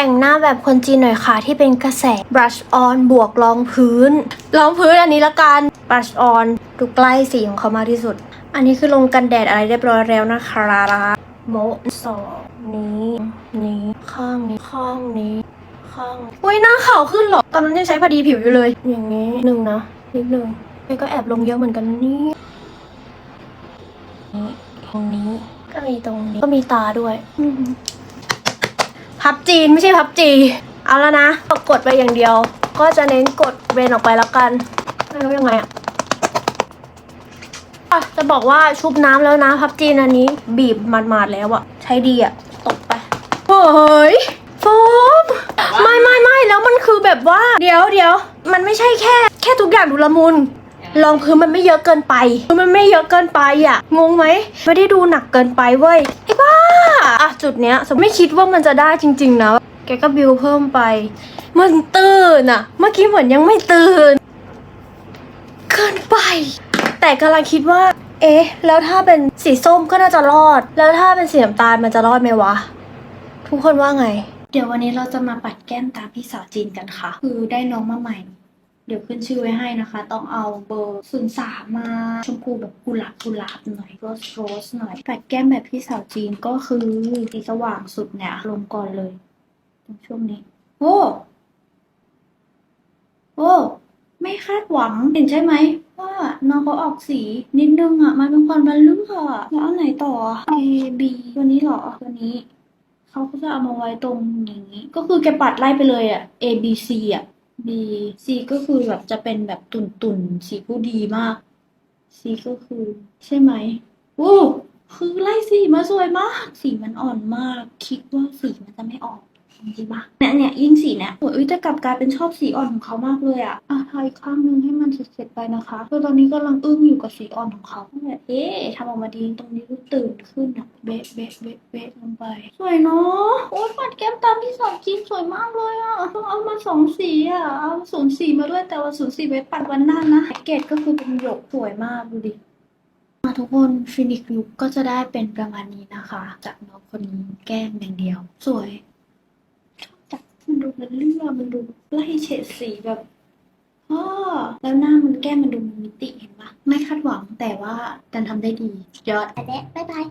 แต่งหน้าแบบคนจีนหน่อยค่ะ ที่เป็นกระแส brush on บวกรองพื้น รองพื้นอันนี้ละกัน brush on ดูใกล้สีของเขามากที่สุด อันนี้คือลงกันแดดอะไรเรียบร้อยแล้วนะคะโมสองนี้นี้ข้างนี้ข้างนี้ข้างอุ้ยหน้าขาวขึ้นหรอตอนนั้นยังใช้พอดีผิวอยู่เลย อย่างนี้หนึ่งนะนิดหนึ่งไปก็แอบลงเยอะเหมือนกันนี่นี่ตรงนี้ก็มีตรงนี้ก็มีตาด้วยอื พับจีนไม่ใช่พับจี เอาแล้วนะกดไปอย่างเดียว ก็จะเน้นกดเบนออกไปแล้วกันไม่รู้ยังไงอะอะจะบอกว่าชุบน้ำแล้วนะพับจีนอันนี้ บีบหมาดๆแล้วอะใช้ดีอะตกไปเฮ้ยโฟมไม่ไม่ไม่แล้วมันคือแบบว่า เดี๋ยวเดี๋ยวมันไม่ใช่แค่ แค่ทุกอย่างดูละมุนรองพื้นมันไม่เยอะเกินไป มันไม่เยอะเกินไปอะงงไหมไม่ได้ดูหนักเกินไปเว้ย อะจุดเนี้ยไม่คิดว่ามันจะได้จริง ๆ นะ แกก็บิวเพิ่มไป มันตื่นอะเมื่อกี้เหมือนยังไม่ตื่น เกินไป แต่กำลังคิดว่า เอ๊ะ แล้วถ้าเป็นสีส้มก็น่าจะรอด แล้วถ้าเป็นสีน้ำตาลมันจะรอดไหมวะ ทุกคนว่าไง เดี๋ยววันนี้เราจะมาปัดแก้มตาพี่สาวจีนกันค่ะ คือได้น้องมาใหม่ เดี๋ยวขึ้นชื่อไว้ให้นะคะ ต้องเอาเบอร์ศูนย์สามมา ชมพูแบบกุหลาบกุหลาบหน่อยโรสโรสหน่อยปัดแก้มแบบพี่สาวจีนก็คือสีสว่างสุดเนี่ย ลงก่อนเลยตรงช่วงนี้ โอ้โอ้ไม่คาดหวังเห็นใช่ไหมว่าน้องเขาออกสีนิดนึงอะ มันเป็นความบรรลุค่ะแล้วอันไหนต่อ A B ตัวนี้เหรอตัวนี้เขาก็จะเอามาไว้ตรงอย่างนี้ ก็คือแกปัดไล่ไปเลยอะ A B C อะ ดีซีก็คือแบบจะเป็นแบบตุ่นตุ่นๆสีผู้ดีมาก C ก็คือ ใช่ไหมโอ้คือไล่สีมาสวยมาก สีมันอ่อนมาก คิดว่าสีมันจะไม่ออก จริงปะเนี่ยเนี่ยยิ่งสีเนี่ยโอ้ยแต่กลับกลายเป็นชอบสีอ่อนของเขามากเลยอะอะทาอีกข้างนึงให้มันเสร็จๆไปนะคะคือตอนนี้กำลังอึ้งอยู่กับสีอ่อนของเขาเนี่ยเอ๊ะทำออกมาดีตรงนี้ก็ตื่นขึ้นอะเบะเบะเบะเบะลงไป สวยเนาะโอ้ยปัดแก้มตามที่สองจีนสวยมากเลยอะต้องเอามาสองสีอะเอาศูนย์สีมาด้วยแต่ว่าศูนย์สีไว้ปัดวันหน้านะแพ็กเกจก็คือเป็นหยกสวยมากดูดิมาทุกคนฟินิกลุกก็จะได้เป็นประมาณนี้นะคะ จากน้องคนนี้แก้มอย่างเดียว สวยชอบจับ มันดูมันเลื่อมันดูไล่เฉดสีแบบอ๋อแล้วหน้ามันแก้มมันดูมีมิติเห็นปะไม่คาดหวังแต่ว่าดันทำได้ดียอดแต่เดะบ๊ายบาย